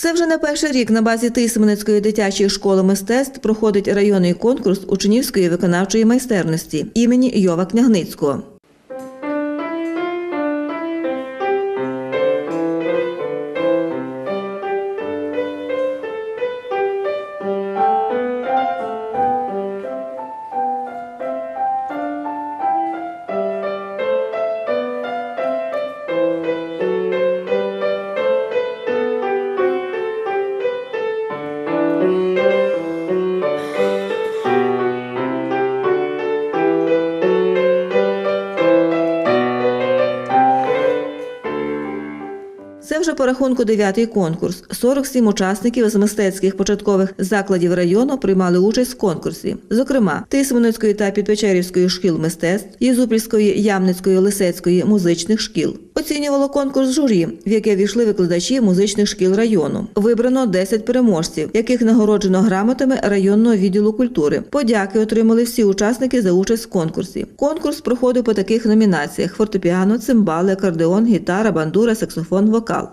Це вже не перший рік на базі Тисменецької дитячої школи мистецтв проходить районний конкурс учнівської виконавчої майстерності імені Йова Княгницького. Це вже по рахунку дев'ятий конкурс. 47 учасників з мистецьких початкових закладів району приймали участь в конкурсі. Зокрема, Тисменецької та Підпечерівської шкіл мистецтв, Єзупільської, Ямницької, Лисецької музичних шкіл. Оцінювало конкурс журі, в яке війшли викладачі музичних шкіл району. Вибрано 10 переможців, яких нагороджено грамотами районного відділу культури. Подяки отримали всі учасники за участь в конкурсі. Конкурс проходив по таких номінаціях: фортепіано, цимбали, акордеон, гітара, бандура, саксофон, вокал.